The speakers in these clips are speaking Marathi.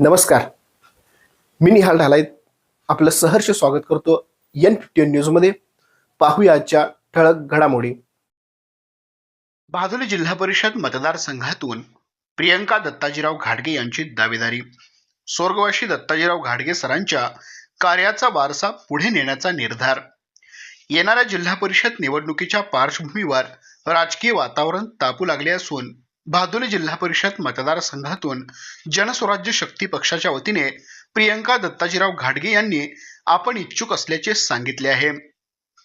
नमस्कार. मी निहाल ढालाईत. आपलं सहर्ष स्वागत करतो एन फिफ्टी न्यूजमध्ये पाहूया आजच्या ठळक घडामोडी. बाजोली जिल्हा परिषद मतदारसंघातून प्रियंका दत्ताजीराव घाडगे यांची दावेदारी. स्वर्गवासी दत्ताजीराव घाडगे सरांच्या कार्याचा वारसा पुढे नेण्याचा निर्धार. येणाऱ्या जिल्हा परिषद निवडणुकीच्या पार्श्वभूमीवर राजकीय वातावरण तापू लागले असून भादोली जिल्हा परिषद मतदारसंघातून जनस्वराज्य शक्ती पक्षाच्या वतीने प्रियंका दत्ताजीराव घाटगे यांनी आपण इच्छुक असल्याचे सांगितले आहे.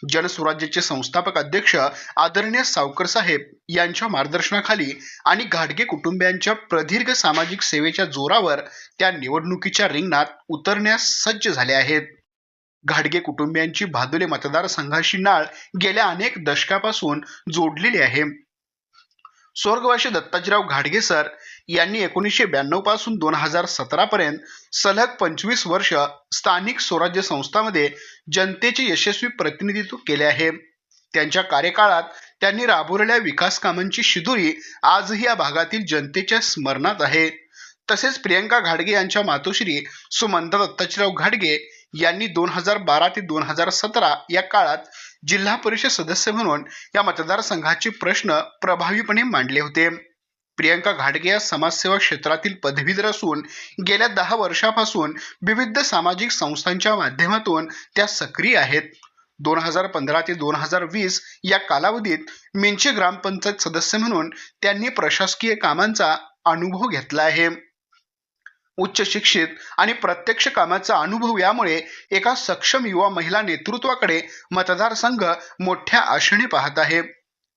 जनस्वराज्याचे संस्थापक अध्यक्ष आदरणीय सावकर साहेब यांच्या मार्गदर्शनाखाली आणि घाटगे कुटुंबियांच्या प्रदीर्घ सामाजिक सेवेच्या जोरावर त्या निवडणुकीच्या रिंगणात उतरण्यास सज्ज झाले आहेत. घाडगे कुटुंबियांची भादुले मतदारसंघाशी नाळ गेल्या अनेक दशकापासून जोडलेली आहे. स्वर्गवासी दत्ताजीराव घाडगे सर यांनी एकोणीसशे ब्याण्णवपासून दोन हजार सतरा पर्यंत सलग पंचवीस वर्ष स्थानिक स्वराज्य संस्थांमध्ये जनतेचे यशस्वी प्रतिनिधित्व केले आहे. त्यांच्या कार्यकाळात त्यांनी राबवलेल्या विकास कामांची शिदुरी आजही या भागातील जनतेच्या स्मरणात आहे. तसेच प्रियंका घाडगे यांच्या मातोश्री सुमंता दत्ताजीराव घाडगे यांनी दोन हजार बारा ते दोन हजार सतरा या काळात जिल्हा परिषद सदस्य म्हणून या मतदारसंघाचे प्रश्न प्रभावीपणे मांडले होते. प्रियंका घाडगे या समाजसेवा क्षेत्रातील पदवीधर असून गेल्या दहा वर्षापासून विविध सामाजिक संस्थांच्या माध्यमातून त्या सक्रिय आहेत. दोन हजार पंधरा ते दोन हजार वीस या कालावधीत मिंचे ग्रामपंचायत सदस्य म्हणून त्यांनी प्रशासकीय कामांचा अनुभव घेतला आहे. उच्च शिक्षित आणि प्रत्यक्ष कामाचा अनुभव यामुळे एका सक्षम युवा महिला नेतृत्वाकडे मतदारसंघ मोठ्या आशेने पाहत आहे.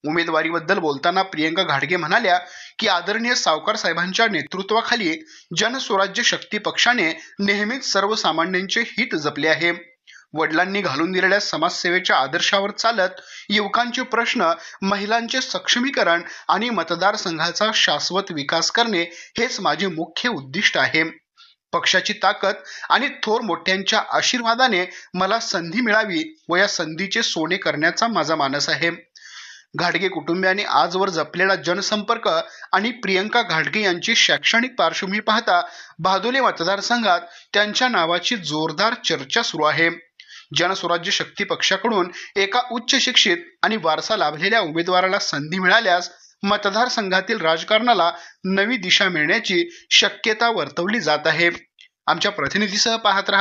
उमेदवारीबद्दल बोलताना प्रियंका घाडगे म्हणाल्या की आदरणीय सावकार साहेबांच्या नेतृत्वाखाली जनस्वराज्य शक्ती पक्षाने नेहमीच सर्वसामान्यांचे हित जपले आहे. वडिलांनी घालून दिलेल्या समाजसेवेच्या आदर्शावर चालत युवकांचे प्रश्न महिलांचे सक्षमीकरण आणि मतदारसंघाचा शाश्वत विकास करणे हेच माझे मुख्य उद्दिष्ट आहे. पक्षाची ताकद आणि थोर मोठ्यांच्या आशीर्वादाने मला संधी मिळावी व या संधीचे सोने करण्याचा माझा मानस आहे. घाडगे कुटुंबियांनी आजवर जपलेला जनसंपर्क आणि प्रियंका घाडगे यांची शैक्षणिक पार्श्वभूमी पाहता भादोले मतदारसंघात त्यांच्या नावाची जोरदार चर्चा सुरू आहे. जनस्वराज्य शक्ती पक्षाकडून एका उच्च शिक्षित आणि वारसा लाभलेल्या उमेदवाराला संधी मिळाल्यास मतदारसंघातील राजकारणाला नवी दिशा मिळण्याची शक्यता वर्तवली जात आहे. आमच्या प्रतिनिधीसह पाहत रहा.